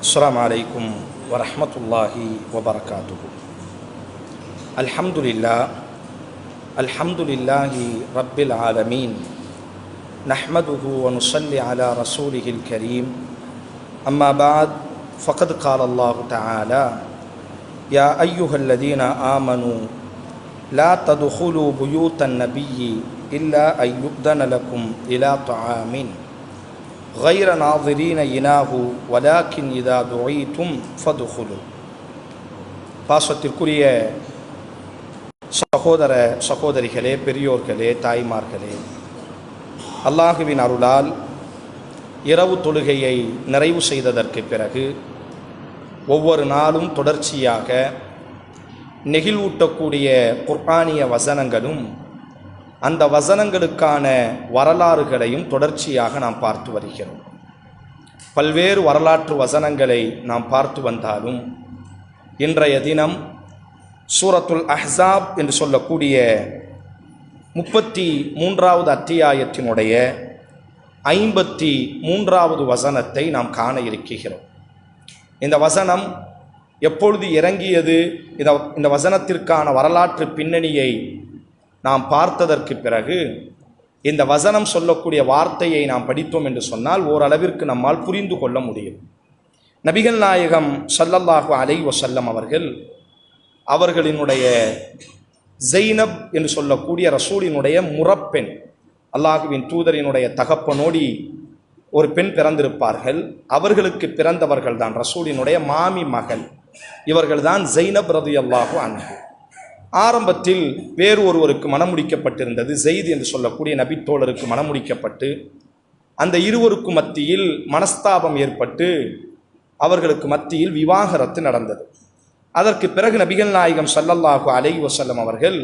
السلام عليكم ورحمة الله وبركاته. الحمد لله الحمد لله رب العالمين. نحمده ونصلي على رسوله الكريم. أما بعد فقد قال الله تعالى يا أيها الذين آمنوا لا تدخلوا بيوت النبي إلا أن يؤذن لكم إلى طعام. غير ناظرين إناه ولكن إذا دعيتم فادخلوا பாசத்திற்குரிய சகோதர சகோதரிகளே பெரியோர்களே தாய்மார்களே அல்லாஹுவின் அருளால் இரவு தொழுகையை நிறைவு செய்ததற்கு பிறகு ஒவ்வொரு நாளும் தொடர்ச்சியாக நெகிழ்வூட்டக்கூடிய குர்ஆனிய வசனங்களும் அந்த வசனங்களுக்கான வரலாறுகளையும் தொடர்ச்சியாக நாம் பார்த்து வருகிறோம். பல்வேறு வரலாற்று வசனங்களை நாம் பார்த்து வந்தாலும் இன்றைய தினம் சூரத்துல் அஹ்ஸாப் என்று சொல்லக்கூடிய முப்பத்தி மூன்றாவது அத்தியாயத்தினுடைய ஐம்பத்தி மூன்றாவது வசனத்தை நாம் காண இருக்கிறோம். இந்த வசனம் எப்பொழுது இறங்கியது இந்த இந்த வசனத்திற்கான வரலாற்று பின்னணியை நாம் பார்த்ததற்கு பிறகு இந்த வசனம் சொல்லக்கூடிய வார்த்தையை நாம் படித்தோம் என்று சொன்னால் ஓரளவிற்கு நம்மால் புரிந்து கொள்ள முடியும். நபிகள் நாயகம் சல்லல்லாஹு அலை வசல்லம் அவர்கள் அவர்களினுடைய ஜெய்னப் என்று சொல்லக்கூடிய ரசூலினுடைய முறப்பெண் அல்லாஹுவின் தூதரினுடைய தகப்பனோடி ஒரு பெண் பிறந்திருப்பார்கள். அவர்களுக்கு பிறந்தவர்கள் தான் ரசூலினுடைய மாமி மகள். இவர்கள் தான் ஜெய்னப் ரதி அல்லாஹு அன்ஹு. ஆரம்பத்தில் வேறு ஒருவருக்கு மனமுடிக்கப்பட்டிருந்தது. செய்தி என்று சொல்லக்கூடிய நபித்தோழருக்கு மனமுடிக்கப்பட்டு அந்த இருவருக்கு மத்தியில் மனஸ்தாபம் ஏற்பட்டு அவர்களுக்கு மத்தியில் விவாகரத்து நடந்தது. அதற்கு பிறகு நபிகள் நாயகம் சல்லல்லாஹு அலை வசல்லம் அவர்கள்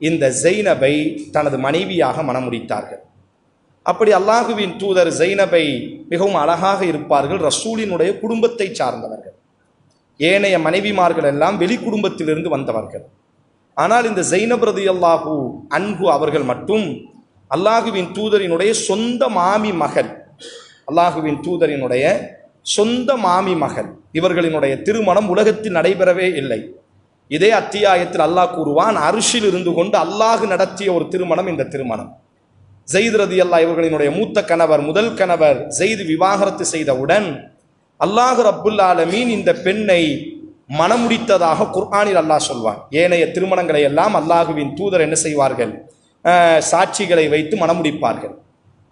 இந்த ஜெய்னபை தனது மனைவியாக மனமுடித்தார்கள். அப்படி அல்லாஹுவின் தூதர் ஜெய்னபை மிகவும் அழகாக இருப்பார்கள் ரசூலினுடைய குடும்பத்தை சார்ந்தவர்கள். ஏனைய மனைவிமார்கள் எல்லாம் வெளி குடும்பத்திலிருந்து வந்தவர்கள். ஆனால் இந்த ஜெய்னபிரதி அல்லாஹூ அன்பு அவர்கள் மட்டும் அல்லாஹுவின் தூதரினுடைய சொந்த மாமி மகள் அல்லாஹுவின் தூதரினுடைய சொந்த மாமி மகள். இவர்களினுடைய திருமணம் உலகத்தில் நடைபெறவே இல்லை. இதே அத்தியாயத்தில் அல்லாஹ் கூறுவான் அரிசில் இருந்து கொண்டு அல்லாஹு நடத்திய ஒரு திருமணம் இந்த திருமணம். ஜெயித் ரதி அல்லாஹ் இவர்களினுடைய மூத்த கணவர் முதல் கணவர் ஜெயித் விவாகரத்து செய்தவுடன் அல்லாஹு ரப்புல் ஆலமீன் இந்த பெண்ணை மனமுடித்ததாக குர்ஆனில் அல்லாஹ் சொல்வான். ஏனைய திருமணங்களை எல்லாம் அல்லாஹுவின் தூதர் என்ன செய்வார்கள்? சாட்சிகளை வைத்து மனமுடிப்பார்கள்.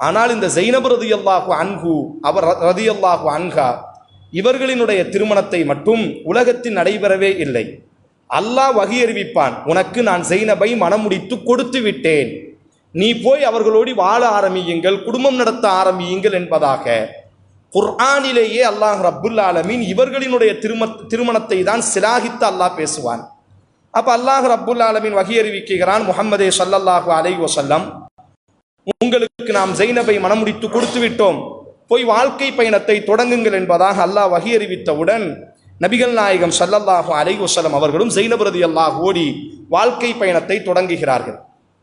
ஆனால் இந்த ஜெய்னப் ரதி அல்லாஹு அன்ஹு அவர் ரதி அல்லாஹு அன்ஹா இவர்களினுடைய திருமணத்தை மட்டும் உலகத்தில் நடைபெறவே இல்லை. அல்லாஹ் வகி அறிவிப்பான் உனக்கு நான் ஜெய்னபை மனமுடித்து கொடுத்து விட்டேன். நீ போய் அவர்களோடு வாழ ஆரம்பியுங்கள் குடும்பம் நடத்த ஆரம்பியுங்கள் என்பதாக. குர்ஆனிலேயே அல்லாஹ் ரப்புல் ஆலமீன் இவர்களினுடைய திரும திருமணத்தை தான் சிலாகித்து அல்லாஹ் பேசுவான். அப்போ அல்லாஹ் ரப்புல் ஆலமீன் வகி அறிவிக்கிறான் முகமதே சல்லல்லாஹு அலை வசல்லம் உங்களுக்கு நாம் ஜெய்னபை மனமுடித்து கொடுத்து விட்டோம். போய் வாழ்க்கை பயணத்தை தொடங்குங்கள் என்பதாக அல்லாஹ் வகி அறிவித்தவுடன் நபிகள் நாயகம் சல்லல்லாஹு அலை வசலம் அவர்களும் ஜெய்னபுரதி அல்லாஹ் ஓடி வாழ்க்கை பயணத்தை தொடங்குகிறார்கள்.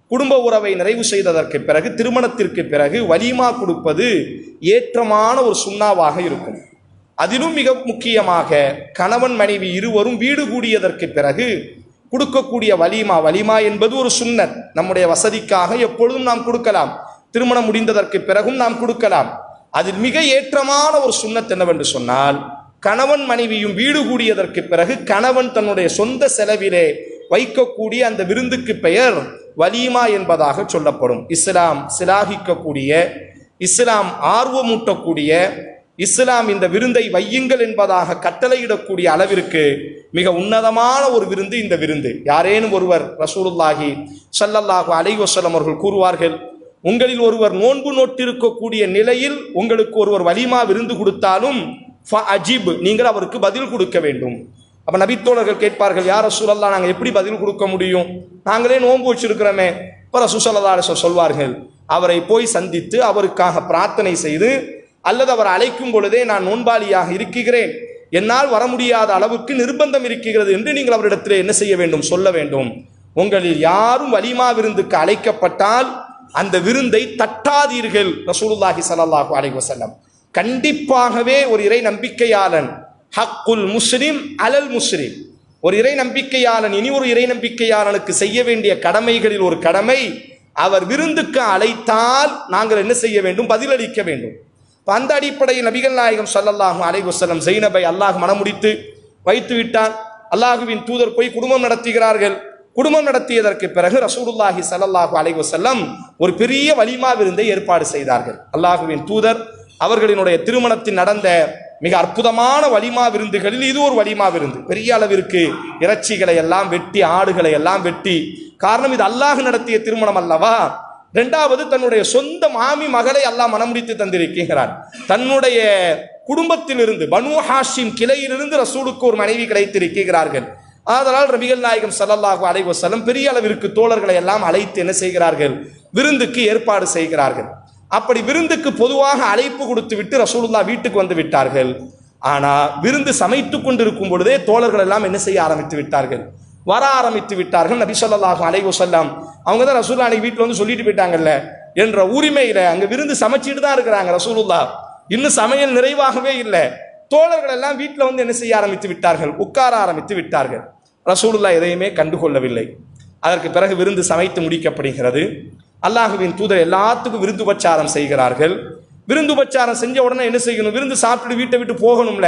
குடும்ப உறவை நிறைவு செய்ததற்கு பிறகு திருமணத்திற்கு பிறகு வலிமா கொடுப்பது ஏற்றமான ஒரு சுண்ணாவாக இருக்கும். அதிலும் மிக முக்கியமாக கணவன் மனைவி இருவரும் வீடு கூடியதற்கு பிறகு கொடுக்கக்கூடிய வலிமா வலிமா என்பது ஒரு சுன்னத் நம்முடைய வசதிக்காக எப்பொழுதும் நாம் கொடுக்கலாம். திருமணம் முடிந்ததற்கு பிறகும் நாம் கொடுக்கலாம். அதில் மிக ஏற்றமான ஒரு சுண்ணத் என்னவென்று சொன்னால் கணவன் மனைவியும் வீடு கூடியதற்கு பிறகு கணவன் தன்னுடைய சொந்த செலவிலே வைக்கக்கூடிய அந்த விருந்துக்கு பெயர் வலீமா என்பதாக சொல்லப்படும். இஸ்லாம் சிலாகிக்கக்கூடிய இஸ்லாம் ஆர்வமூட்டக்கூடிய இஸ்லாம் இந்த விருந்தை வையுங்கள் என்பதாக கட்டளையிடக்கூடிய அளவிற்கு மிக உன்னதமான ஒரு விருந்து இந்த விருந்து. யாரேனும் ஒருவர் ரசூலுல்லாஹி சல்லல்லாஹு அலைஹி அவர்கள் கூறுவார்கள் உங்களில் ஒருவர் நோன்பு நோட்டிருக்கக்கூடிய நிலையில் உங்களுக்கு ஒருவர் வலிமா விருந்து கொடுத்தாலும் அஜிப் நீங்கள் அவருக்கு பதில் கொடுக்க வேண்டும். அப்போ நபித்தோழர்கள் கேட்பார்கள் யார் ரசூலல்லா நாங்கள் எப்படி பதில் கொடுக்க முடியும்? நாங்களே நோன்பு வச்சிருக்கிறோமே. இப்போ ரசூசல்லா சொல்வார்கள் அவரை போய் சந்தித்து அவருக்காக பிரார்த்தனை செய்து அல்லது அவர் அழைக்கும் பொழுதே நான் நோன்பாளியாக இருக்கிறேன். என்னால் வர முடியாத அளவுக்கு நிர்பந்தம் இருக்கிறது என்று நீங்கள் அவரிடத்தில் என்ன செய்ய வேண்டும்? சொல்ல வேண்டும். உங்களில் யாரும் வலிமா விருந்துக்கு அழைக்கப்பட்டால் அந்த விருந்தை தட்டாதீர்கள். ரசூலுல்லாஹி ஸல்லல்லாஹு அலைவசல்லம் கண்டிப்பாகவே ஒரு இறை நம்பிக்கையாளன் ஹக்குல் முஸ்லிம் அலல் முஸ்லிம். ஒரு இறை நம்பிக்கையாளன் இனி ஒரு இறை நம்பிக்கையாளனுக்கு செய்ய வேண்டிய கடமைகளில் ஒரு கடமை அவர் விருந்துக்கு அழைத்தால் நாங்கள் என்ன செய்ய வேண்டும்? பதிலளிக்க வேண்டும். அந்த அடிப்படையில் நபிகள் நாயகம் ஸல்லல்லாஹு அலைஹி வஸல்லம் ஜெயினபை அல்லாஹ் மனமுடித்து வைத்து விட்டான். அல்லாஹுவின் தூதர் போய் குடும்பம் நடத்துகிறார்கள். குடும்பம் நடத்தியதற்கு பிறகு ரசூலுல்லாஹி சல்லல்லாஹு அலைஹி ஒரு பெரிய வலிமா விருந்தை ஏற்பாடு செய்தார்கள். அல்லாஹுவின் தூதர் அவர்களினுடைய திருமணத்தில் நடந்த மிக அற்புதமான வலிமா விருந்துகளில் இது ஒரு வலிமா விருந்து. பெரிய அளவிற்கு இறைச்சிகளை எல்லாம் வெட்டி ஆடுகளை எல்லாம் வெட்டி. காரணம் இது அல்லாஹ் நடத்திய திருமணம் அல்லவா? ரெண்டாவது தன்னுடைய சொந்த மாமி மகளை அல்லாஹ் மனமுடித்து தந்திருக்கிறார் தன்னுடைய குடும்பத்திலிருந்து பனு ஹாஷிம் கிளையிலிருந்து ரசூலுக்கு ஒரு மனைவி கிடைத்திருக்கிறார்கள். ஆதலால் ரபிகள் நாயகம் சல்லல்லாஹு அலைவசலம் பெரிய அளவிற்கு தோழர்களை எல்லாம் அழைத்து என்ன செய்கிறார்கள்? விருந்துக்கு ஏற்பாடு செய்கிறார்கள். அப்படி விருந்துக்கு பொதுவாக அழைப்பு கொடுத்து விட்டு ரசூலுல்லா வீட்டுக்கு வந்து விட்டார்கள். ஆனால் விருந்து சமைத்து கொண்டிருக்கும் பொழுதே தோழர்கள் எல்லாம் என்ன செய்ய ஆரம்பித்து விட்டார்கள்? வர ஆரம்பித்து விட்டார்கள். நபி ஸல்லல்லாஹு அலைஹி வஸல்லம் அவங்க தான் ரசூல்லா அன்னைக்கு வீட்டில் வந்து சொல்லிட்டு போயிட்டாங்கல்ல என்ற உரிமையில் அங்கே விருந்து சமைச்சிட்டு தான் இருக்கிறாங்க ரசூலுல்லா இன்னும் சமையல் நிறைவாகவே இல்லை. தோழர்கள் எல்லாம் வீட்டில் வந்து என்ன செய்ய ஆரம்பித்து விட்டார்கள்? உட்கார ஆரம்பித்து விட்டார்கள். ரசூலுல்லா எதையுமே கண்டுகொள்ளவில்லை. அதற்கு பிறகு விருந்து சமைத்து முடிக்கப்படுகிறது. அல்லாஹுவின் தூதர் எல்லாத்துக்கும் விருந்துபச்சாரம் செய்கிறார்கள். விருந்துபச்சாரம் செஞ்ச உடனே என்ன செய்யணும்? விருந்து சாப்பிட்டு வீட்டை விட்டு போகணும்ல.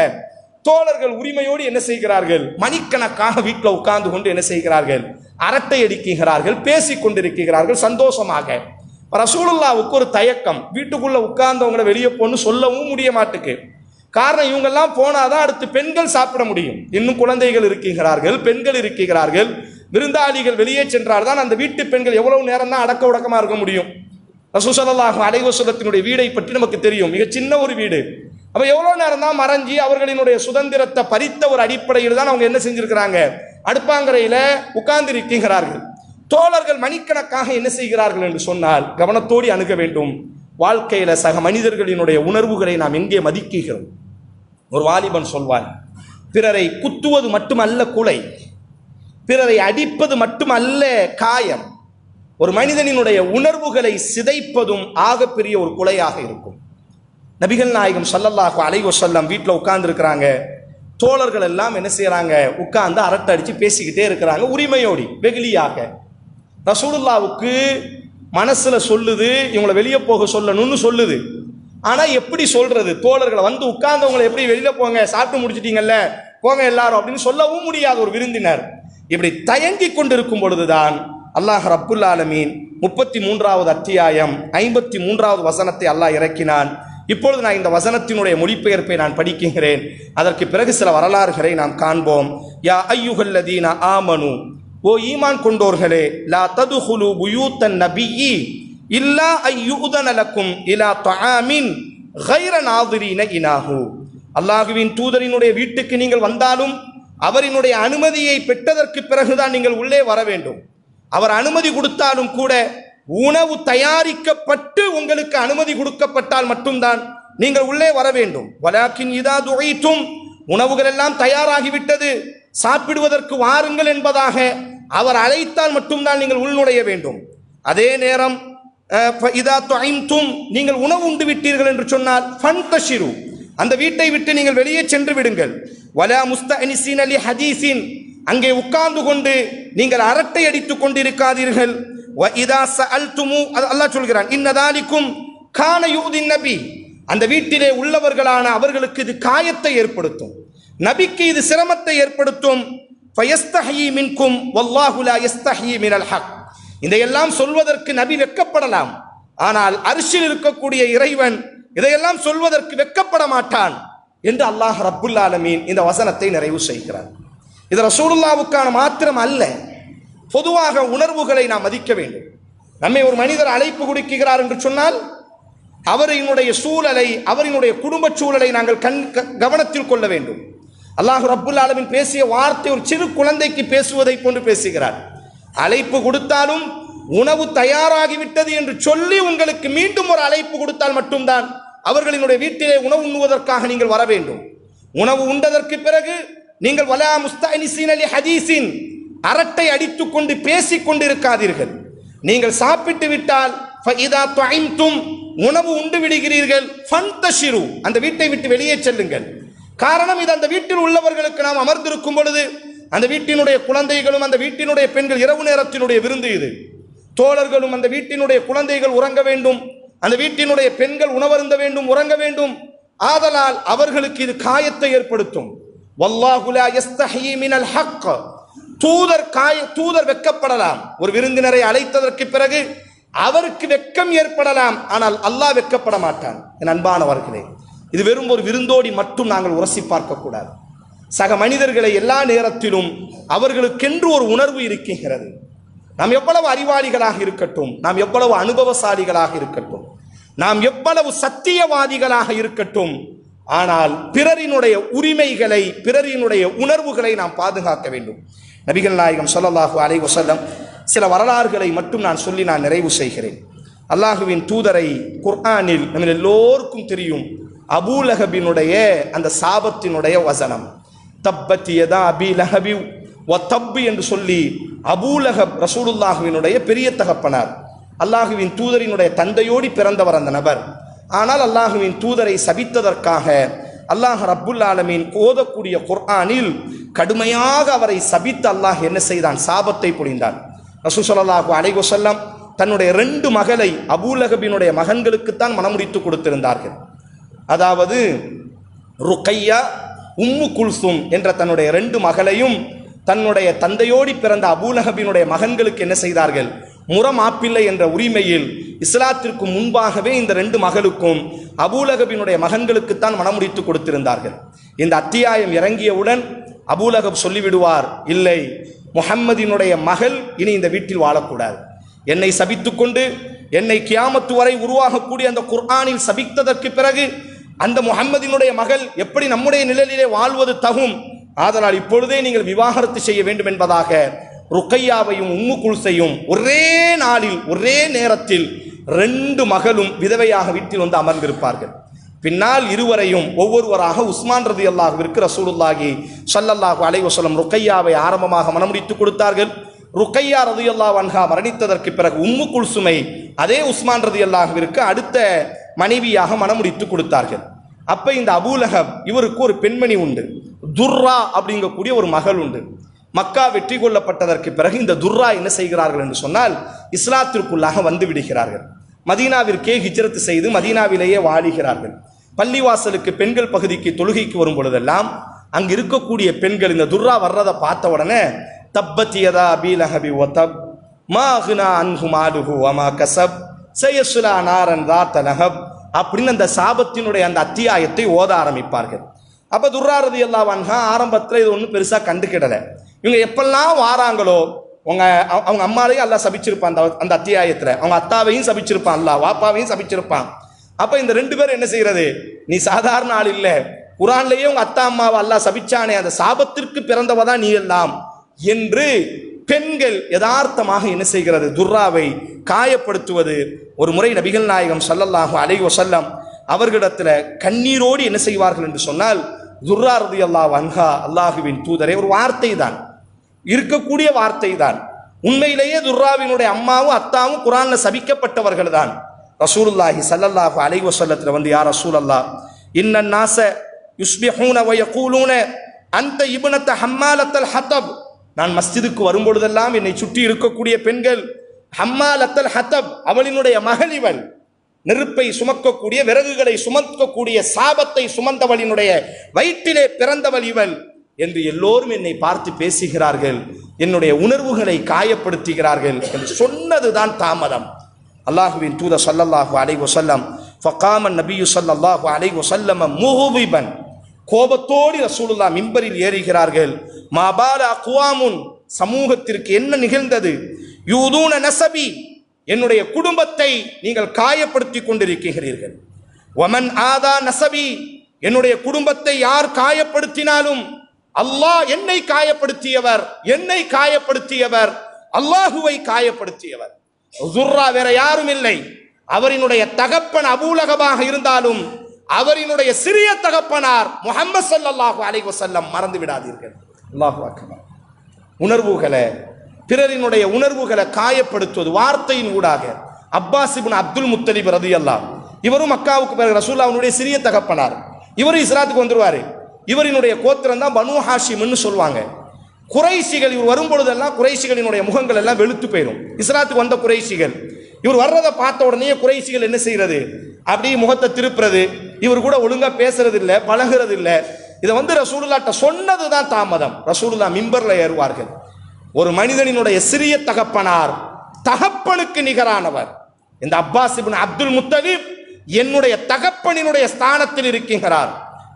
தோழர்கள் உரிமையோடு என்ன செய்கிறார்கள்? மணிக்கணக்காக வீட்டில் உட்கார்ந்து கொண்டு என்ன செய்கிறார்கள்? அரட்டை அடிக்கிறார்கள் பேசிக் கொண்டிருக்கிறார்கள் சந்தோஷமாக. ரசூலுல்லாவுக்கு ஒரு தயக்கம். வீட்டுக்குள்ள உட்கார்ந்தவங்களை வெளியே போன்னு சொல்லவும் முடிய மாட்டுக்கு. காரணம் இவங்கெல்லாம் போனாதான் அடுத்து பெண்கள் சாப்பிட முடியும். இன்னும் குழந்தைகள் இருக்கிறார்கள் பெண்கள் இருக்கிறார்கள். விருந்தாளிகள் வெளியே சென்றால் தான் அந்த வீட்டு பெண்கள் எவ்வளவு நேரம் தான் அடக்க உடக்கமாக இருக்க முடியும். ரசூசல்லாஹு அலைவசலத்தினுடைய வீடை பற்றி நமக்கு தெரியும். மிக சின்ன ஒரு வீடு. அப்போ எவ்வளோ நேரம் தான் மறைஞ்சி அவர்களினுடைய சுதந்திரத்தை பறித்த ஒரு அடிப்படையில் தான் அவங்க என்ன செஞ்சுருக்கிறாங்க? அடுப்பாங்கரையில் உட்கார்ந்திருக்கிறார்கள். தோழர்கள் மணிக்கணக்காக என்ன செய்கிறார்கள் என்று சொன்னால் கவனத்தோடு அணுக வேண்டும். வாழ்க்கையில் சக மனிதர்களினுடைய உணர்வுகளை நாம் எங்கே மதிக்குகிறோம்? ஒரு வாலிபன் சொல்வான் பிறரை குத்துவது மட்டுமல்ல குலை. பிறரை அடிப்பது மட்டுமல்ல காயம். ஒரு மனிதனினுடைய உணர்வுகளை சிதைப்பதும் ஆகப்பெரிய ஒரு கொலையாக இருக்கும். நபிகள் நாயகம் சல்லல்லாஹு அலைஹி செல்லம் வீட்டில் உட்கார்ந்துருக்கிறாங்க. தோழர்கள் எல்லாம் என்ன செய்கிறாங்க உட்கார்ந்து அரட்டை அடித்து பேசிக்கிட்டே இருக்கிறாங்க உரிமையோடி வெகுளியாக. ரசூலுல்லாவுக்கு மனசில் சொல்லுது இவங்களை வெளியே போக சொல்லணும்னு சொல்லுது. ஆனால் எப்படி சொல்றது? தோழர்களை வந்து உட்கார்ந்தவங்களை எப்படி வெளியில் போங்க? சாப்பிட்டு முடிச்சிட்டிங்கல்ல? போங்க எல்லாரும். அப்படின்னு சொல்லவும் முடியாத ஒரு விருந்தினர். இப்படி தயங்கி கொண்டிருக்கும் பொழுதுதான் அல்லாஹ் ரப்புல் ஆலமீன் முப்பத்தி மூன்றாவது அத்தியாயம் ஐம்பத்தி மூன்றாவது வசனத்தை அல்லாஹ் இறக்கினான். இப்பொழுது நான் இந்த வசனத்தினுடைய மொழிபெயர்ப்பை நான் படிக்கிறேன் அதற்கு பிறகு சில வரலாறுகளை நாம் காண்போம். யா ஐயுகல்லதீன ஆமனு ஓ ஈமான் கொண்டோர்களே லா ததுஹுலு புயூத்தன் நபியி இல்லா ஐயுதனலக்கும் இலா தஆமின் கைர நாதிரீன இனாஹு. அல்லாஹுவின் தூதரினுடைய வீட்டுக்கு நீங்கள் வந்தாலும் அவரினுடைய அனுமதியை பெற்றதற்கு பிறகுதான் நீங்கள் உள்ளே வர வேண்டும். அவர் அனுமதி கொடுத்தாலும் கூட உணவு தயாரிக்கப்பட்டு உங்களுக்கு அனுமதி கொடுக்கப்பட்டால் மட்டும்தான் நீங்கள் உள்ளே வர வேண்டும். வலாக்கின் இதா துழைத்தும் உணவுகள் எல்லாம் தயாராகிவிட்டது. சாப்பிடுவதற்கு வாருங்கள் என்பதாக அவர் அழைத்தால் மட்டும்தான் நீங்கள் உள்நுழைய வேண்டும். அதே நேரம் இதா துஐம்தும் நீங்கள் உணவு உண்டு விட்டீர்கள் என்று சொன்னால் ஃபன்தஷிரு அந்த வீட்டை விட்டு நீங்கள் வெளியே சென்று விடுங்கள். வலா முஸ்தஅனிசீன் அலி ஹதீஸின். அங்கே உட்கார்ந்து கொண்டு நீங்கள் அரட்டை அடித்துக் கொண்டிருக்காதீர்கள். வ இதா சஅல்துமு. அது அல்லாஹ் சொல்கிறான் இன்னதாலிக்கும் கான யூதின் நபி. அந்த வீட்டிலே உள்ளவர்களான அவர்களுக்கு இது காயத்தை ஏற்படுத்தும். நபிக்கு இது சிரமத்தை ஏற்படுத்தும். ஃபயஸ்தஹி மின்கும் வல்லாஹுலா லா மினல் ஹக். இதையெல்லாம் சொல்வதற்கு நபி வெட்கப்படலாம் ஆனால் அரிசில் இருக்கக்கூடிய இறைவன் இதையெல்லாம் சொல்வதற்கு வெட்கப்பட மாட்டான். என்று அல்லாஹ் ரப்புல் ஆலமீன் இந்த வசனத்தை நிறைவு செய்கிறார். இது ரசூலுல்லாவுக்கான மாத்திரம் அல்ல. பொதுவாக உணர்வுகளை நாம் மதிக்க வேண்டும். நம்மை ஒரு மனிதர் அழைப்பு கொடுக்கிறார் என்று சொன்னால் அவரினுடைய சூழலை அவரினுடைய குடும்ப சூழலை நாங்கள் கண் க- கவனத்தில் கொள்ள வேண்டும். அல்லாஹ் ரப்புல் ஆலமின் பேசிய வார்த்தை ஒரு சிறு குழந்தைக்கு பேசுவதை போன்று பேசுகிறார். அழைப்பு கொடுத்தாலும் உணவு தயாராகிவிட்டது என்று சொல்லி உங்களுக்கு மீண்டும் ஒரு அழைப்பு கொடுத்தால் மட்டும்தான் அவர்களினுடைய வீட்டிலே உணவு உண்ணுவதற்காக நீங்கள் வர வேண்டும். உணவு உண்டதற்கு பிறகு நீங்கள் வலா முஸ்தனிசீன் அலி ஹதீஸின் அரட்டை அடித்துக் கொண்டு பேசிக் கொண்டிருக்காதீர்கள். நீங்கள் சாப்பிட்டு விட்டால் உணவு உண்டு விடுகிறீர்கள் ஃபன்தஷிரு அந்த வீட்டை விட்டு வெளியே செல்லுங்கள். காரணம் இது அந்த வீட்டில் உள்ளவர்களுக்கு நாம் அமர்ந்திருக்கும் பொழுது அந்த வீட்டினுடைய குழந்தைகளும் அந்த வீட்டினுடைய பெண்கள் இரவு நேரத்தினுடைய விருந்து இது. தோழர்களும் அந்த வீட்டினுடைய குழந்தைகள் உறங்க வேண்டும். அந்த வீட்டினுடைய பெண்கள் உணவருந்த வேண்டும் உறங்க வேண்டும். ஆதலால் அவர்களுக்கு இது காயத்தை ஏற்படுத்தும். தூதர் காய தூதர் வெக்கப்படலாம். ஒரு விருந்தினரை அழைத்ததற்கு பிறகு அவருக்கு வெக்கம் ஏற்படலாம். ஆனால் அல்லாஹ் வெக்கப்பட மாட்டான். என் அன்பானவர்களே இது வெறும் ஒரு விருந்தோடி மட்டும் நாங்கள் உரசி பார்க்கக்கூடாது சக மனிதர்களை எல்லா நேரத்திலும் அவர்களுக்கென்று ஒரு உணர்வு இருக்கின்றது. நாம் எவ்வளவு அறிவாளிகளாக இருக்கட்டும் நாம் எவ்வளவு அனுபவசாலிகளாக இருக்கட்டும் நாம் எவ்வளவு சத்தியவாதிகளாக இருக்கட்டும் ஆனால் பிறரினுடைய உரிமைகளை பிறரினுடைய உணர்வுகளை நாம் பாதுகாக்க வேண்டும். நபிகள் நாயகம் ஸல்லல்லாஹு அலை வசல்லம் சில வரலாறுகளை மட்டும் நான் சொல்லி நான் நிறைவு செய்கிறேன். அல்லாஹுவின் தூதரை குர்ஆனில் நம்ம எல்லோருக்கும் தெரியும். அபூலகபினுடைய அந்த சாபத்தினுடைய வசனம். தப்பத்தியதா அபி லஹபி ஒத்தப்பு என்று சொல்லி அபூலக ரசூலுல்லாஹுவினுடைய பெரிய தகப்பனார். அல்லாஹுவின் தூதரினுடைய தந்தையோடி பிறந்தவர் அந்த நபர். ஆனால் அல்லாஹுவின் தூதரை சபித்ததற்காக அல்லாஹ் ரப்புல் ஆலமீன் ஓதக்கூடிய குர்ஆனில் கடுமையாக அவரை சபித்து அல்லாஹ் என்ன செய்தான்? சாபத்தை பொழிந்தான் ரசூசல்லாஹு அலைஹி தன்னுடைய ரெண்டு மகளை அபூலகபினுடைய மகன்களுக்குத்தான் மனமுடித்து கொடுத்திருந்தார்கள். அதாவது ருக்கையா உம்மு குல்சும் என்ற தன்னுடைய ரெண்டு மகளையும் தன்னுடைய தந்தையோடி பிறந்த அபூலஹபினுடைய மகன்களுக்கு என்ன செய்தார்கள்? முறமாப்பிள்ளை என்ற உரிமையில் இஸ்லாத்திற்கு முன்பாகவே இந்த ரெண்டு மகளுக்கும் அபூலகபினுடைய மகன்களுக்குத்தான் மனமுடித்து கொடுத்திருந்தார்கள். இந்த அத்தியாயம் இறங்கியவுடன் அபூலகப் சொல்லிவிடுவார் இல்லை முஹம்மதினுடைய மகள் இனி இந்த வீட்டில் வாழக்கூடாது. என்னை சபித்துக்கொண்டு என்னை கியாமத்து வரை உருவாகக்கூடிய அந்த குர்ஆனில் சபித்ததற்கு பிறகு அந்த முகம்மதினுடைய மகள் எப்படி நம்முடைய நிழலிலே வாழ்வது தகும்? ஆதலால் இப்பொழுதே நீங்கள் விவாகரத்து செய்ய வேண்டும் என்பதாக ருக்கையாவையும் உம்மு குல்சையும் ஒரே நாளில் ஒரே நேரத்தில் ரெண்டு மகளும் விதவையாக வீட்டில் வந்து அமர்ந்திருப்பார்கள். பின்னால் இருவரையும் ஒவ்வொருவராக உஸ்மான் ரதி அல்லாஹுவிற்கு ரசூலுல்லாஹி சல்லல்லாஹு அலைவசலம் ருக்கையாவை ஆரம்பமாக மனமுடித்து கொடுத்தார்கள். ருக்கையா ரதி அல்லாஹ் வன்ஹா மரணித்ததற்கு பிறகு உம்மு குல்சுமை அதே உஸ்மான் ரதி அல்லாஹுவிற்கு அடுத்த மனைவியாக மனமுடித்து கொடுத்தார்கள். அப்போ இந்த அபூலகம் இவருக்கு ஒரு பெண்மணி உண்டு. துர்ரா அப்படிங்கக்கூடிய ஒரு மகள் உண்டு. மக்கா வெற்றி கொள்ளப்பட்டதற்கு பிறகு இந்த துர்ரா என்ன செய்கிறார்கள் என்று சொன்னால் இஸ்லாத்திற்குள்ளாக வந்து விடுகிறார்கள். மதீனாவிற்கே ஹிஜ்ரத்து செய்து மதீனாவிலேயே வாழுகிறார்கள். பள்ளிவாசலுக்கு பெண்கள் பகுதிக்கு தொழுகைக்கு வரும் பொழுதெல்லாம் அங்கு இருக்கக்கூடிய பெண்கள் இந்த துர்ரா வர்றதை பார்த்த உடனே தப்பத்தியதா அபீலஹபி ஒத்தப் மா அன்ஹு மாலுஹு வமா கசப் சையசுலா நாரன் ரா தலஹப் அப்படின்னு அந்த சாபத்தினுடைய அந்த அத்தியாயத்தை ஓத ஆரம்பிப்பார்கள். அப்போ துர்ராரதி அல்லா ஆரம்பத்தில் இது ஒன்றும் பெருசாக கண்டுக்கிடலை. இவங்க எப்பெல்லாம் வாராங்களோ உங்க அவங்க அம்மாவையும் எல்லாம் சபிச்சிருப்பான் அந்த அந்த அத்தியாயத்தில். அவங்க அத்தாவையும் சபிச்சிருப்பான் அல்லாஹ் வாப்பாவையும் சபிச்சிருப்பான். அப்போ இந்த ரெண்டு பேரும் என்ன செய்யறது? நீ சாதாரண ஆள் இல்லை. குரான்லேயே உங்கள் அத்தா அம்மாவை அல்லாஹ் சபிச்சானே அந்த சாபத்திற்கு பிறந்தவ தான் நீ எல்லாம் என்று பெண்கள் யதார்த்தமாக என்ன செய்கிறது? துர்ராவை காயப்படுத்துவது. ஒரு முறை நபிகள் நாயகம் சல்லல்லாஹு அலைஹி வஸல்லம் அவர்களிடத்துல கண்ணீரோடு என்ன செய்வார்கள் என்று சொன்னால் துர்ரா அல்லா வன்ஹா அல்லாஹுவின் தூதரே ஒரு வார்த்தை தான் இருக்கக்கூடிய வார்த்தை தான் உண்மையிலேயே துர்ராவினுடைய அம்மாவும் அத்தாவும் குரான்ல சபிக்கப்பட்டவர்கள் தான் ரசூலுல்லாஹி சல்லல்லாஹு அலைஹி வஸல்லத்துல வந்து ரசூல் அல்லா இன்னன் நாச யுஸ்பிஹூன வயகூலூன அந்த இபுனத்த ஹம்மாலத்தல் ஹத்தப் நான் மஸ்ஜிதுக்கு வரும்பொழுதெல்லாம் என்னை சுற்றி இருக்கக்கூடிய பெண்கள் ஹம்மாலத்தல் ஹத்தப் அவளினுடைய மகள் இவள். நெருப்பை சுமக்கக்கூடிய விறகுகளை சுமக்கக்கூடிய சாபத்தை சுமந்தவளினுடைய வயிற்றிலே பிறந்தவள் இவள் என்று எல்லோரும் என்னை பார்த்து பேசுகிறார்கள். என்னுடைய உணர்வுகளை காயப்படுத்துகிறார்கள் என்று சொன்னதுதான் தாமதம். அல்லாஹுவின் தூத சல்லல்லாஹு அலை வஸல்லம் ஃபகாமன் நபியு சல்லல்லாஹு அலை வஸல்லம் முஹுபிபன் கோபத்தோடு ரசூலுல்லா மிம்பரில் ஏறுகிறார்கள். மாபாலா குவாமுன். சமூகத்திற்கு என்ன நிகழ்ந்தது? யூதூன நசபி. என்னுடைய குடும்பத்தை நீங்கள் காயப்படுத்தி கொண்டிருக்கிறீர்கள். ஒமன் ஆதா நசபி என்னுடைய குடும்பத்தை யார் காயப்படுத்தினாலும் அல்லாஹ் என்னை காயப்படுத்தியவர் என்னை காயப்படுத்தியவர் அல்லாஹுவை காயப்படுத்தியவர். ஜுர்ரா வேற யாரும் இல்லை. அவரினுடைய தகப்பன் அபூலகமாக இருந்தாலும் அவரினுடைய சிறிய தகப்பனார் முஹம்மது சல்லாஹூ அலைவசல்லம் மறந்து விடாதீர்கள். அல்லாஹு அக்பர். உணர்வுகளை பிறரினுடைய உணர்வுகளை காயப்படுத்துவது வார்த்தையின் ஊடாக. அப்பாஸ் இபின் அப்துல் முத்தலிப் ரதி இவரும் மக்காவுக்கு பிறகு ரசூல்லாவுடைய சிறிய தகப்பனார். இவரும் இஸ்லாத்துக்கு வந்துருவாரு. இவரினுடைய கோத்திரம் தான் பனு ஹாஷிம்னு சொல்லுவாங்க. குறைசிகள் இவர் வரும்பொழுதெல்லாம் குறைசிகளினுடைய முகங்கள் எல்லாம் வெளுத்து போயிடும் இஸ்லாத்துக்கு வந்த குறைசிகள் இவர் வர்றதை பார்த்த உடனே குறைசிகள் என்ன செய்யறது? அப்படியே முகத்தை திருப்புறது. இவர் கூட ஒழுங்கா பேசுறது இல்லை பழகிறது இல்லை இதை வந்து ரசூலுல்லாட்ட சொன்னது தான் தாமதம். ரசூலுல்லா மிம்பர்ல ஏறுவார்கள். ஒரு மனிதனினுடைய சிறிய தகப்பனார் தகப்பனுக்கு நிகரானவர். இந்த அப்பாஸ் இப்னு அப்துல் முத்தலிப் என்னுடைய தகப்பனினுடைய ஸ்தானத்தில் இருக்கின்றார்.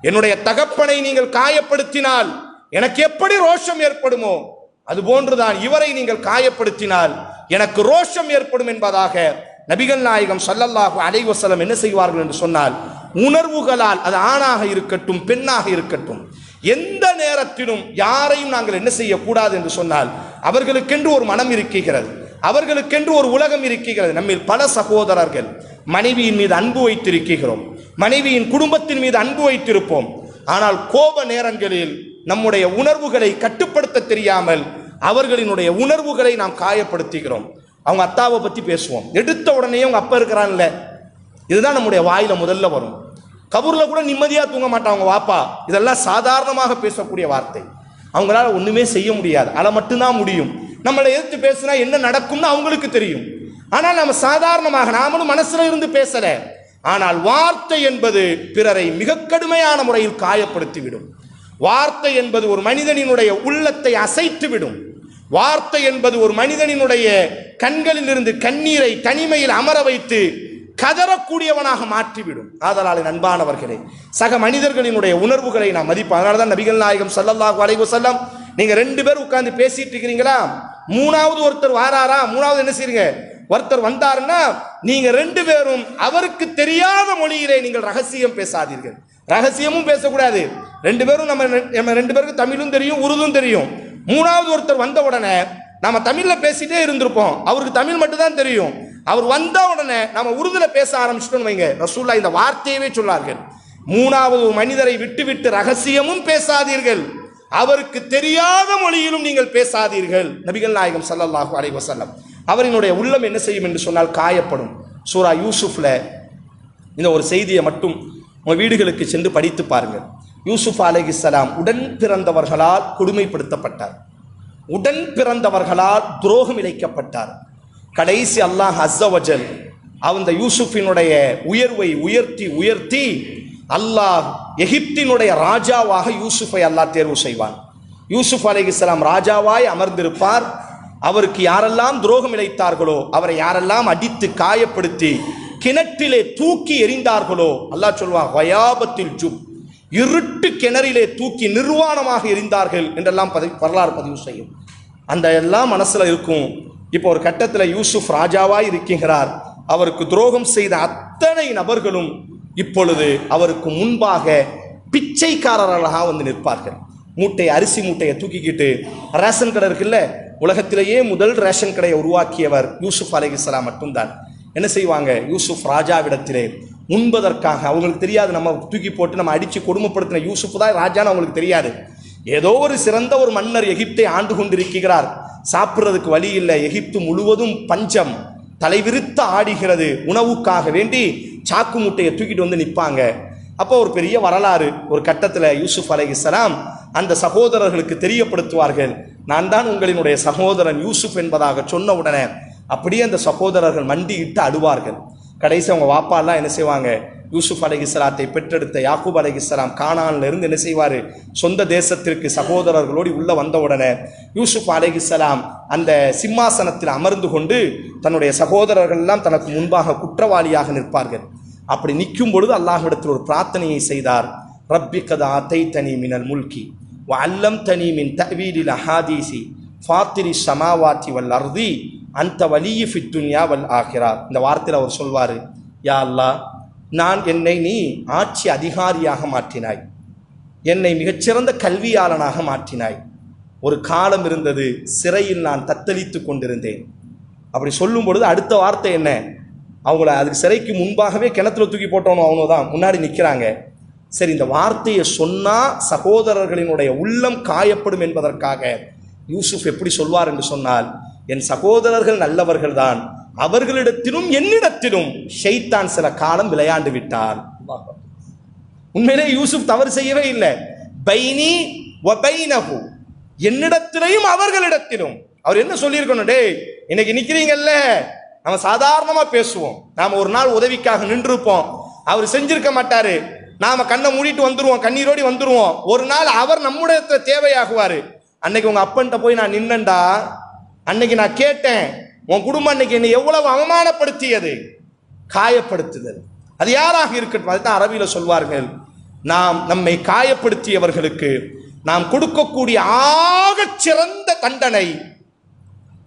என்னுடைய தகப்பனை நீங்கள் காயப்படுத்தினால் எனக்கு எப்படி ரோஷம் ஏற்படுமோ அது போன்றுதான் இவரை நீங்கள் காயப்படுத்தினால் எனக்கு ரோஷம் ஏற்படும் என்பதாக நபிகள் நாயகம் சல்லல்லாஹு அலைவசலம் என்ன செய்வார்கள் என்று சொன்னால் உணர்வுகளால் அது ஆணாக இருக்கட்டும் பெண்ணாக இருக்கட்டும் எந்த நேரத்திலும் யாரையும் நாங்கள் என்ன செய்யக்கூடாது என்று சொன்னால் அவர்களுக்கென்று ஒரு மனம் இருக்கிறது அவர்களுக்கென்று ஒரு உலகம் இருக்கிறது. நம்மில் பல சகோதரர்கள் மனைவியின் மீது அன்பு வைத்திருக்கிறோம் மனைவியின் குடும்பத்தின் மீது அன்பு வைத்திருப்போம். ஆனால் கோப நேரங்களில் நம்முடைய உணர்வுகளை கட்டுப்படுத்த தெரியாமல் அவர்களினுடைய உணர்வுகளை நாம் காயப்படுத்துகிறோம். அவங்க அத்தாவை பற்றி பேசுவோம். எடுத்த உடனே அவங்க அப்பா இருக்கிறான்ல. இதுதான் நம்முடைய வாயில முதல்ல வரும். கபூரில் கூட நிம்மதியாக தூங்க மாட்டான் அவங்க வாப்பா. இதெல்லாம் சாதாரணமாக பேசக்கூடிய வார்த்தை. அவங்களால ஒன்றுமே செய்ய முடியாது. அதை மட்டும்தான் முடியும். நம்மளை எதிர்த்து பேசினா என்ன நடக்கும்னு அவங்களுக்கு தெரியும். ஆனால் நம்ம சாதாரணமாக நாமளும் மனசில் இருந்து பேசல. ஆனால் வார்த்தை என்பது பிறரை மிக கடுமையான முறையில் காயப்படுத்திவிடும். வார்த்தை என்பது ஒரு மனிதனினுடைய உள்ளத்தை அசைத்துவிடும். வார்த்தை என்பது ஒரு மனிதனினுடைய கண்களில் இருந்து கண்ணீரை தனிமையில் அமர வைத்து கதறக்கூடியவனாக மாற்றிவிடும். ஆதலால் அன்பானவர்களே சக மனிதர்களினுடைய உணர்வுகளை நாம் மதிப்போம். அதனால தான் நபிகள் நாயகம் சல்லல்லாஹு அலைஹி செல்லம் நீங்க ரெண்டு பேர் உட்கார்ந்து பேசிட்டு இருக்கிறீங்களா? மூணாவது ஒருத்தர் வாராரா? மூணாவது என்ன செய்யுங்க ஒருத்தர் வந்தாருன்னா நீங்க ரெண்டு பேரும் அவருக்கு தெரியாத மொழியிலே நீங்கள் ரகசியம் பேசாதீர்கள். ரகசியமும் பேசக்கூடாது. ரெண்டு பேரும் நம்ம நம்ம ரெண்டு பேருக்கு தமிழும் தெரியும் உருதும் தெரியும். மூணாவது ஒருத்தர் வந்த உடனே நம்ம தமிழ்ல பேசிட்டே இருந்திருப்போம். அவருக்கு தமிழ் மட்டும் தான் தெரியும். அவர் வந்த உடனே நம்ம உருதுல பேச ஆரம்பிச்சிட்டோம் வைங்க. ரசூல்லா இந்த வார்த்தையவே சொன்னார்கள். மூணாவது மனிதரை விட்டுவிட்டு ரகசியமும் பேசாதீர்கள். அவருக்கு தெரியாத மொழியிலும் நீங்கள் பேசாதீர்கள். நபிகள் நாயகம் ஸல்லல்லாஹு அலை வசல்லம் அவரினுடைய உள்ளம் என்ன செய்யும் என்று சொன்னால் காயப்படும். சூரா யூசுஃப்ல இந்த ஒரு செய்தியை மட்டும் உங்கள் வீடுகளுக்கு சென்று படித்து பாருங்கள். யூசுப் அலைஹிஸ்ஸலாம் உடன் பிறந்தவர்களால் கொடுமைப்படுத்தப்பட்டார். உடன் பிறந்தவர்களால் துரோகம் இழைக்கப்பட்டார். கடைசி அல்லாஹ் அஸ்ஸவஜல் அந்த யூசுஃபினுடைய உயர்வை உயர்த்தி உயர்த்தி அல்லாஹ் எகிப்தினுடைய ராஜாவாக யூசுஃபை அல்லாஹ் தேர்வு செய்வான். யூசுஃப் அலி இஸ்லாம் ராஜாவாய் அமர்ந்திருப்பார். அவருக்கு யாரெல்லாம் துரோகம் இழைத்தார்களோ அவரை யாரெல்லாம் அடித்து காயப்படுத்தி கிணற்றிலே தூக்கி எறிந்தார்களோ அல்லாஹ் சொல்வான் வயாபத்தில் ஜுப். இருட்டு கிணறிலே தூக்கி நிர்வாணமாக எரிந்தார்கள் என்றெல்லாம் பதிவு வரலாறு பதிவு செய்யும். அந்த எல்லாம் மனசில் இருக்கும். இப்போ ஒரு கட்டத்தில் யூசுப் ராஜாவாய் இருக்கின்றார். அவருக்கு துரோகம் செய்த அத்தனை நபர்களும் இப்பொழுது அவருக்கு முன்பாக பிச்சைக்காரர்களாக வந்து நிற்பார்கள். மூட்டை அரிசி மூட்டையை தூக்கிக்கிட்டு ரேஷன் கடை இருக்குல்ல உலகத்திலேயே முதல் ரேஷன் கடையை உருவாக்கியவர் யூசுப் அலைஹிஸ்ஸலாம் மட்டும்தான். என்ன செய்வாங்க? யூசுப் ராஜாவிடத்திலே உண்பதற்காக அவங்களுக்கு தெரியாது நம்ம தூக்கி போட்டு நம்ம அடித்து கொடுமைப்படுத்தின யூசுப் தான் ராஜான்னு அவங்களுக்கு தெரியாது. ஏதோ ஒரு சிறந்த ஒரு மன்னர் எகிப்தை ஆண்டு கொண்டிருக்கிறார். சாப்பிட்றதுக்கு வழி இல்லை. எகிப்து முழுவதும் பஞ்சம். தலைவிரித்த ஆடுகிறது. உணவுக்காக வேண்டி சாக்கு முட்டையை தூக்கிட்டு வந்து நிற்பாங்க. அப்போ ஒரு பெரிய வரலாறு ஒரு கட்டத்தில் யூசுப் இஸ்லாம் அந்த சகோதரர்களுக்கு தெரியப்படுத்துவார்கள். நான் தான் உங்களினுடைய சகோதரன் யூசுப் என்பதாக சொன்ன உடனே அப்படியே அந்த சகோதரர்கள் மண்டியிட்டு அழுவார்கள். கடைசி அவங்க வாப்பாலாம் என்ன செய்வாங்க? யூசுப் அலகிஸ்லாத்தை பெற்றெடுத்த யாக்கூப் அலகிஸ்லாம் கானான்ல இருந்து என்ன செய்வார்? சொந்த தேசத்திற்கு சகோதரர்களோடு உள்ளே வந்தவுடனே யூசுப் அலைஹிஸ்ஸலாம் அந்த சிம்மாசனத்தில் அமர்ந்து கொண்டு தன்னுடைய சகோதரர்கள்லாம் தனக்கு முன்பாக குற்றவாளியாக நிற்பார்கள். அப்படி நிற்கும் பொழுது அல்லாஹ்விடத்தில் ஒரு பிரார்த்தனையை செய்தார். ரப்பி கதா தை தனி மினல் முல்கி வல்லம் தனி மின் தவீலில் அஹாதீசி ஃபாத்திரி சமாவாத்தி வல் அர்தி அந்த வலியு ஃபித்துன்யா வல் ஆகிறார் இந்த வார்த்தையில் அவர் சொல்வார் யா அல்லாஹ் நான் என்னை நீ ஆட்சி அதிகாரியாக மாற்றினாய். என்னை மிகச்சிறந்த கல்வியாளனாக மாற்றினாய். ஒரு காலம் இருந்தது சிறையில் நான் தத்தளித்து கொண்டிருந்தேன். அப்படி சொல்லும் பொழுது அடுத்த வார்த்தை என்ன? அவங்கள அதுக்கு சிறைக்கு முன்பாகவே கிணத்துல தூக்கி போட்டோன்னு அவங்க தான் முன்னாடி நிற்கிறாங்க சரி இந்த வார்த்தையை சொன்னால் சகோதரர்களினுடைய உள்ளம் காயப்படும் என்பதற்காக யூசுப் எப்படி சொல்வார் என்று சொன்னால் என் சகோதரர்கள் நல்லவர்கள் தான் அவர்களிடத்திலும் என்னிடத்திலும் ஷைத்தான் சில காலம் விளையாண்டு விட்டார். உண்மையிலே யூசுப் தவறு செய்யவே இல்லை. பைனி வ என்னிடத்திலையும் அவர்களிடத்திலும். அவர் என்ன சொல்லியிருக்கணும்? டேய் இன்னைக்கு நிக்கிறீங்கல்ல? நம்ம சாதாரணமா பேசுவோம். நாம ஒரு நாள் உதவிக்காக நின்றுப்போம் அவர் செஞ்சிருக்க மாட்டாரு. நாம கண்ணை மூடிட்டு வந்துருவோம் கண்ணீரோடி வந்துருவோம். ஒரு நாள் அவர் நம்முடைய தேவையாகுவாரு. அன்னைக்கு உங்க அப்பன்ட்ட போய் நான் நின்னண்டா அன்னைக்கு நான் கேட்டேன். உன் குடும்பம் அன்னைக்கு என்னை எவ்வளவு அவமானப்படுத்தியது? காயப்படுத்துதல். அது யாராக இருக்கட்டும் அதுதான் அரபியில் சொல்வார்கள். நாம் நம்மை காயப்படுத்தியவர்களுக்கு நாம் கொடுக்கக்கூடிய ஆக சிறந்த தண்டனை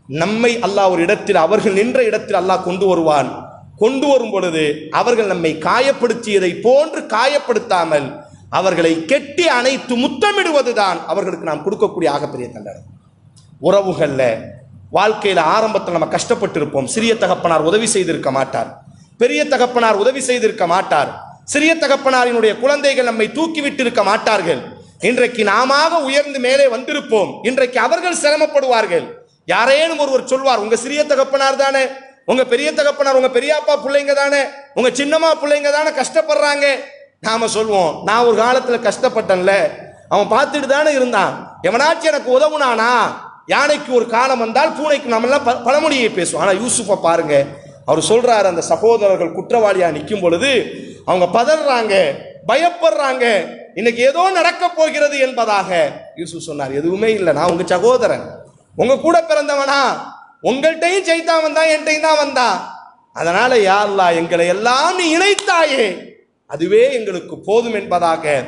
நம்மை அல்லாஹ் ஒரு இடத்தில் அவர்கள் நின்ற இடத்தில் அல்லாஹ் கொண்டு வருவான். கொண்டு வரும் பொழுது அவர்கள் நம்மை காயப்படுத்தியதை போன்று காயப்படுத்தாமல் அவர்களை கெட்டி அணைத்து முத்தமிடுவதுதான் அவர்களுக்கு நாம் கொடுக்கக்கூடிய ஆகப்பெரிய தண்டனை. உறவுகளில் வாழ்க்கையில ஆரம்பத்தில் நம்ம கஷ்டப்பட்டிருப்போம். சிறிய தகப்பனார் உதவி செய்திருக்க மாட்டார். பெரிய தகப்பனார் உதவி செய்திருக்க மாட்டார். சிறிய தகப்பனாரினுடைய குழந்தைகள் நம்மை தூக்கிவிட்டு இருக்க மாட்டார்கள். இன்றைக்கு நாம உயர்ந்து மேலே வந்திருப்போம். இன்றைக்கு அவர்கள் சிரமப்படுவார்கள். யாரேனும் ஒருவர் சொல்வார் உங்க சிறிய தகப்பனார் தானே உங்க பெரிய தகப்பனார் உங்க பெரியப்பா பிள்ளைங்க தானே உங்க சின்னம்மா பிள்ளைங்க தானே கஷ்டப்படுறாங்க. நாம சொல்வோம் நான் ஒரு காலத்துல கஷ்டப்பட்டேன்ல. அவன் பார்த்துட்டு தானே இருந்தான். எவனாச்சும் எனக்கு உதவுனானா? யானைக்கு ஒரு காலம் வந்தால் பூனைக்கு நம்மளாம் ப- பழமொழியை பேசுவோம். ஆனால் யூசுஃபை பாருங்க அவர் சொல்றாரு அந்த சகோதரர்கள் குற்றவாளியா நிற்கும் பொழுது அவங்க பதறாங்க பயப்படுறாங்க இன்னைக்கு ஏதோ நடக்க போகிறது என்பதாக யூசுப் சொன்னார். எதுவுமே இல்லை. நான் உங்க சகோதரன். உங்க கூட பிறந்தவனா. உங்கள்கிட்டையும் ஜெயித்தான் வந்தான் என்கிட்டையும் தான் வந்தான் அதனால யா எங்களை எல்லாம் நீ இணைத்தாயே. அதுவே எங்களுக்கு போதும் என்பதாக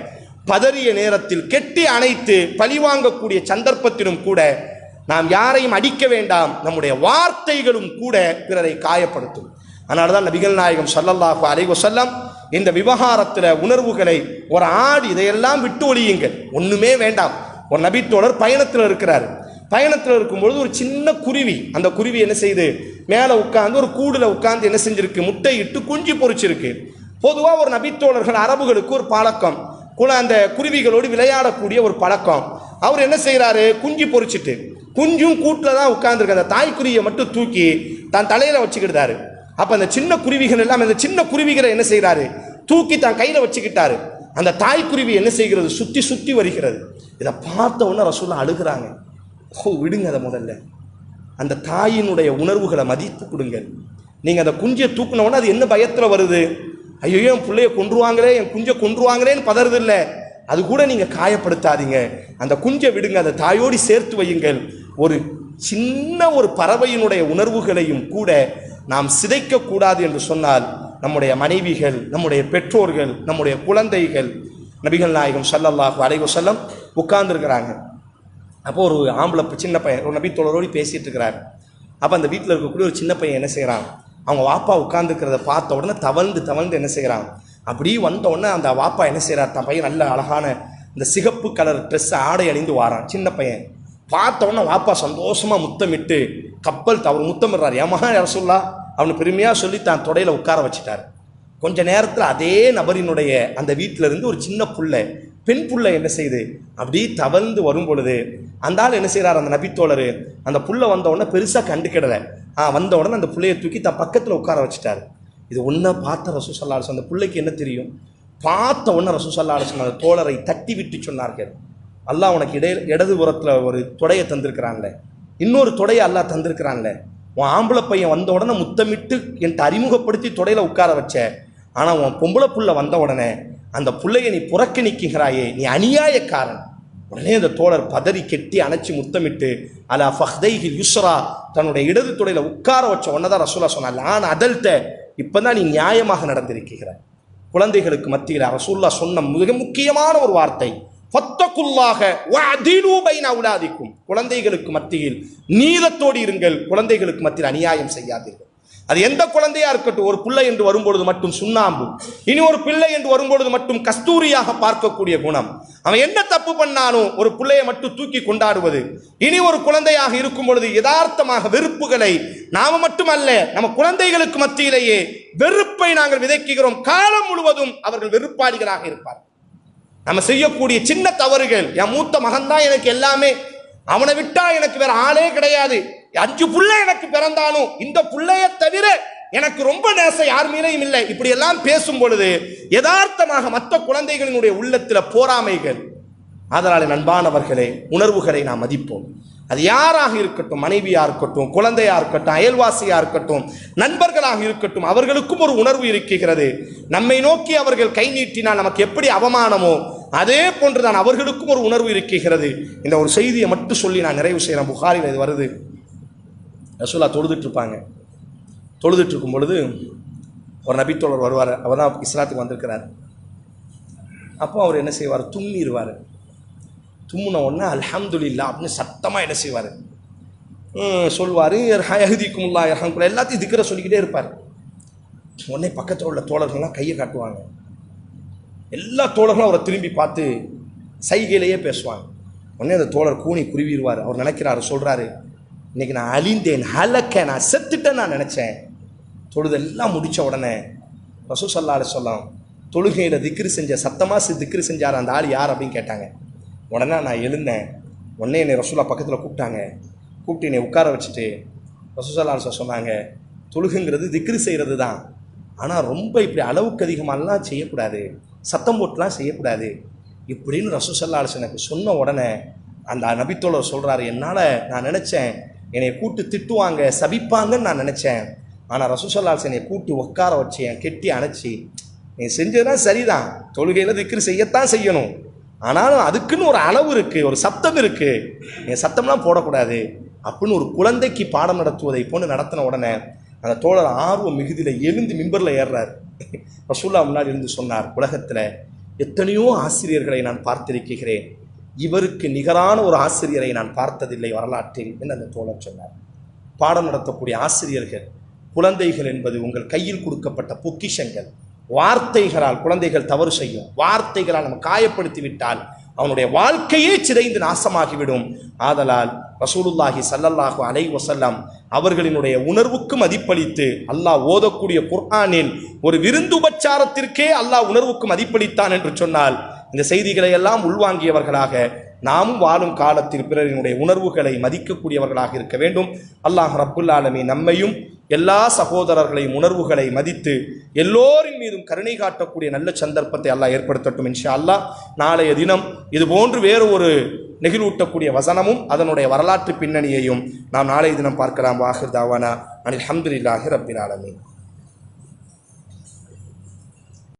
பதறிய நேரத்தில் கெட்டி அணைத்து பழிவாங்கக்கூடிய சந்தர்ப்பத்திலும் கூட நாம் யாரையும் அடிக்க வேண்டாம். நம்முடைய வார்த்தைகளும் கூட பிறரை காயப்படுத்தும். அதனால தான் நபிகள் நாயகம் சல்லல்லாஹு அலைஹி செல்லம் இந்த விவகாரத்தில் உணர்வுகளை ஒரு ஆடு இதையெல்லாம் விட்டு ஒழியுங்கள். ஒன்றுமே வேண்டாம். ஒரு நபித்தோழர் பயணத்தில் இருக்கிறார். பயணத்தில் இருக்கும்பொழுது ஒரு சின்ன குருவி அந்த குருவி என்ன செய்யுது மேலே உட்காந்து ஒரு கூடுல உட்காந்து என்ன செஞ்சிருக்கு? முட்டை இட்டு குஞ்சு பொறிச்சிருக்கு. பொதுவாக ஒரு நபித்தோழர்கள் அரபுகளுக்கு ஒரு பழக்கம். குல அந்த குருவிகளோடு விளையாடக்கூடிய ஒரு பழக்கம். அவர் என்ன செய்கிறாரு குஞ்சு பொரிச்சிட்டு குஞ்சும் கூட்டில் தான் உட்காந்துருக்கு அந்த தாய்க்குருவியை மட்டும் தூக்கி தன் தலையில் வச்சுக்கிட்டாரு. அப்போ அந்த சின்ன குருவிகள் எல்லாம் அந்த சின்ன குருவிகளை என்ன செய்கிறாரு தூக்கி தான் கையில் வச்சுக்கிட்டாரு. அந்த தாய்க்குருவி என்ன செய்கிறது? சுற்றி சுற்றி வருகிறது. இதை பார்த்த உடனே ரசூல்லா அழுகிறாங்க. ஓ விடுங்க அதை முதல்ல. அந்த தாயினுடைய உணர்வுகளை மதித்து கொடுங்கள். நீங்கள் அந்த குஞ்சை தூக்கின உடனே அது என்ன பயத்தில் வருது? ஐயோ என் பிள்ளைய கொன்றுவாங்களே என் குஞ்சை கொன்றுவாங்களேன்னு பதறது இல்லை. அது கூட நீங்கள் காயப்படுத்தாதீங்க. அந்த குஞ்சை விடுங்க அதை தாயோடி சேர்த்து வையுங்கள். ஒரு சின்ன ஒரு பறவையினுடைய உணர்வுகளையும் கூட நாம் சிதைக்கக்கூடாது என்று சொன்னால் நம்முடைய மனைவிகள் நம்முடைய பெற்றோர்கள் நம்முடைய குழந்தைகள் நபிகள் நாயகம் சல்லல்லாஹு அலைஹி செல்லம் உட்கார்ந்துருக்கிறாங்க. அப்போ ஒரு ஆம்பளை சின்ன பையன் ஒரு நபி நபித்தோழரோடு பேசிகிட்டு இருக்கிறாரு. அப்போ அந்த வீட்டில் இருக்கக்கூடிய ஒரு சின்ன பையன் என்ன செய்கிறான் அவங்க வாப்பா உட்காந்துருக்கிறத பார்த்த உடனே தவழ்ந்து தவழ்ந்து என்ன செய்கிறான் அப்படியே வந்த அந்த வாப்பா என்ன செய்கிறார் தன் பையன் நல்ல அழகான இந்த சிகப்பு கலர் ட்ரெஸ் ஆடை அணிந்து வாரான். சின்ன பையன். பார்த்த வாப்பா சந்தோஷமாக முத்தமிட்டு கப்பல் அவர் முத்தமிடுறார். ஏமா சொல்லா அவனை பெருமையாக சொல்லி தான் தொடையில் உட்கார வச்சுட்டார். கொஞ்ச நேரத்தில் அதே நபரினுடைய அந்த வீட்டில இருந்து ஒரு சின்ன புள்ள பெண் புள்ள என்ன செய்யுது? அப்படியே தவழ்ந்து வரும் பொழுது அந்த ஆள் என்ன செய்கிறார் அந்த நபித்தோழர் அந்த புள்ள வந்த உடனே பெருசாக கண்டுக்கிடலை ஆ வந்த உடனே அந்த புள்ளையை தூக்கி தன் பக்கத்தில் உட்கார வச்சுட்டார். இது ஒன்றா பார்த்த ரசூசல்லா அலிஸ்லாம் அந்த பிள்ளைக்கு என்ன தெரியும்? பார்த்த உடனே ரசூசல்லா அலிஸ்லாம் அந்த தோழரை தட்டி விட்டு சொன்னார்கள். அல்லாஹ் உனக்கு இடை இடதுபுறத்தில் ஒரு தொடையை தந்திருக்கிறான்ல. இன்னொரு தொடையை அல்லாஹ் தந்திருக்கிறான்ல. உன் ஆம்பளை பையன் வந்த உடனே முத்தமிட்டு என்கிட்ட அறிமுகப்படுத்தி தொடையில் உட்கார வச்ச. ஆனால் உன் பொம்பளை புள்ள வந்த உடனே அந்த பிள்ளையை நீ புறக்கணிக்கிறாயே நீ அநியாயக்காரன். உடனே அந்த தோழர் பதறி கெட்டி அணைச்சி முத்தமிட்டு அலா ஃபஹ்தைஹில் யுஸ்ரா தன்னுடைய இடது தொடையில உட்கார வச்ச உடனே தான் ரசூலா சொன்னார் நான் அதல்ட்ட இப்பதான் நீ நியாயமாக நடந்திருக்கிறார் குழந்தைகளுக்கு மத்தியில் ரசூல்லா சொன்ன மிக முக்கியமான ஒரு வார்த்தை குழந்தைகளுக்கு மத்தியில் நீதத்தோடு இருங்கள் குழந்தைகளுக்கு மத்தியில் அநியாயம் செய்யாதீர்கள். அது எந்த குழந்தையா இருக்கட்டும் ஒரு பிள்ளை என்று வரும்பொழுது மட்டும் சுண்ணாம்பு. இனி ஒரு பிள்ளை என்று வரும்பொழுது மட்டும் கஸ்தூரியாக பார்க்கக்கூடிய குணம். அவன் என்ன தப்பு பண்ணாலும் ஒரு பிள்ளையை மட்டும் தூக்கி கொண்டாடுவது. இனி ஒரு குழந்தையாக இருக்கும் பொழுது யதார்த்தமாக வெறுப்புகளை நாம மட்டுமல்ல நம்ம குழந்தைகளுக்கு மத்தியிலேயே வெறுப்பை நாங்கள் விதைக்குகிறோம். காலம் முழுவதும் அவர்கள் வெறுப்பாளிகளாக இருப்பார் நம்ம செய்யக்கூடிய சின்ன தவறுகள் என் மூத்த மகன் தான் எனக்கு எல்லாமே அவனை விட்டா எனக்கு வேற ஆளே கிடையாது அஞ்சு புள்ள எனக்கு பிறந்தாலும் இந்த புள்ளைய தவிர எனக்கு ரொம்ப நேசம் யார் மீதையும் இல்லை. இப்படி எல்லாம் பேசும் பொழுது யதார்த்தமாக மற்ற குழந்தைகளினுடைய உள்ளத்துல போராமைகள். அதனால நண்பானவர்களே உணர்வுகளை நாம் மதிப்போம். அது யாராக இருக்கட்டும் மனைவியா இருக்கட்டும் குழந்தையா இருக்கட்டும் அயல்வாசியா இருக்கட்டும் நண்பர்களாக இருக்கட்டும் அவர்களுக்கும் ஒரு உணர்வு இருக்கிறது. நம்மை நோக்கி அவர்கள் கை நீட்டினால் நமக்கு எப்படி அவமானமோ அதே போன்றுதான் அவர்களுக்கும் ஒரு உணர்வு இருக்கிறது. இந்த ஒரு செய்தியை மட்டும் சொல்லி நான் நிறைவு செய்கிறேன் புகாரில் இது வருது. ரசூலா தொழுதுட்ருப்பாங்க. தொழுதுட்ருக்கும் பொழுது ஒரு நபித்தோழர் வருவார். அவர் தான் இஸ்லாத்துக்கு வந்திருக்கிறார். அப்போ அவர் என்ன செய்வார்? தும்மிடுவார் தும்முன உடனே அல்ஹம்துலில்லா அப்படின்னு சத்தமாக என்ன செய்வார்? சொல்வார் ஹயஹதிக்குமுல்லா இரஹம்குல்லா எல்லாத்தையும் திக்கிற சொல்லிக்கிட்டே இருப்பார். உடனே பக்கத்தில் உள்ள தோழர்கள்லாம் கையை காட்டுவாங்க. எல்லா தோழர்களும் அவரை திரும்பி பார்த்து சைகையிலேயே பேசுவாங்க. உடனே அந்த தோழர் கூனி குருவிடுவார் அவர் நினைக்கிறாரு சொல்கிறாரு இன்னைக்கு நான் அழிந்தேன் ஹலக்க நான் செத்துட்டேன் நான் நினச்சேன். தொழுதெல்லாம் முடித்த உடனே ரசூ சொல்லால சொல்லாம் தொழுகையில் திக்ரு செஞ்ச சத்தமாக திக்ரு செஞ்சார் அந்த ஆள் யார் அப்படின்னு கேட்டாங்க. உடனே நான் எழுந்தேன். உடனே என்னை ரசூலா பக்கத்தில் கூப்பிட்டாங்க. கூப்பிட்டு என்னை உட்கார வச்சுட்டு ரசூசல்லா சார் சொன்னாங்க தொழுகுங்கிறது திக்ரு செய்கிறது தான் ஆனால் ரொம்ப இப்படி அளவுக்கு அதிகமாகலாம் செய்யக்கூடாது. சத்தம் போட்டுலாம் செய்யக்கூடாது. இப்படின்னு ரசூசல்லாஸ் எனக்கு சொன்ன உடனே அந்த நபித்தோழர் சொல்கிறாரு என்னால் நான் நினச்சேன் என்னை கூட்டு திட்டுவாங்க சபிப்பாங்கன்னு நான் நினச்சேன். ஆனால் ரசூசல்லாஸ் என்னை கூட்டு உட்கார வச்சு என் கெட்டி அணைச்சி நீ செஞ்சதுனா சரிதான். தொழுகையில் திக்ரு செய்யத்தான் செய்யணும். ஆனாலும் அதுக்குன்னு ஒரு அளவு இருக்குது ஒரு சத்தம் இருக்குது என் சத்தம்லாம் போடக்கூடாது. அப்படின்னு ஒரு குழந்தைக்கு பாடம் நடத்துவதை போன்று நடத்தின உடனே அந்த தோழர் ஆர்வம் மிகுதியில் எழுந்து மிம்பரில் ஏறுறார். ரசூல்லா முன்னாடி இருந்து சொன்னார் உலகத்தில் எத்தனையோ ஆசிரியர்களை நான் பார்த்திருக்கிறேன். இவருக்கு நிகரான ஒரு ஆசிரியரை நான் பார்த்ததில்லை வரலாற்றில் என்று அந்த தோழர் சொன்னார். பாடம் நடத்தக்கூடிய ஆசிரியர்கள் குழந்தைகள் என்பது உங்கள் கையில் கொடுக்கப்பட்ட பொக்கிஷங்கள். வார்த்தைகளால் குழந்தைகள் தவறு செய்யும். வார்த்தைகளால் நம்ம காயப்படுத்தி விட்டால் அவனுடைய வாழ்க்கையே சிதைந்து நாசமாகிவிடும். ஆதலால் ரசூலுல்லாஹி சல்லல்லாஹு அலை வசல்லாம் அவர்களினுடைய உணர்வுக்கு மதிப்பளித்து அல்லாஹ் ஓதக்கூடிய குர்ஆனில் ஒரு விருந்துபச்சாரத்திற்கே அல்லாஹ் உணர்வுக்கு மதிப்பளித்தான் என்று சொன்னால் இந்த செய்திகளை எல்லாம் உள்வாங்கியவர்களாக நாமும் வாழும் காலத்தில் பிறரினுடைய உணர்வுகளை மதிக்கக்கூடியவர்களாக இருக்க வேண்டும். அல்லாஹ் ரப்புல்லாலமே நம்மையும் எல்லா சகோதரர்களையும் உணர்வுகளை மதித்து எல்லோரின் மீதும் கருணை காட்டக்கூடிய நல்ல சந்தர்ப்பத்தை அல்லாஹ் ஏற்படுத்தட்டும் இன்ஷா அல்லாஹ் நாளைய தினம் இது போன்று வேறு ஒரு நெகிழ்வூட்டக்கூடிய வசனமும் அதனுடைய வரலாற்று பின்னணியையும் நாம் நாளைய தினம் பார்க்கலாம். வாஹிர் தாவானா. அனில் ஹம்துல்லாஹி ரப்பின் ஆலமீன்.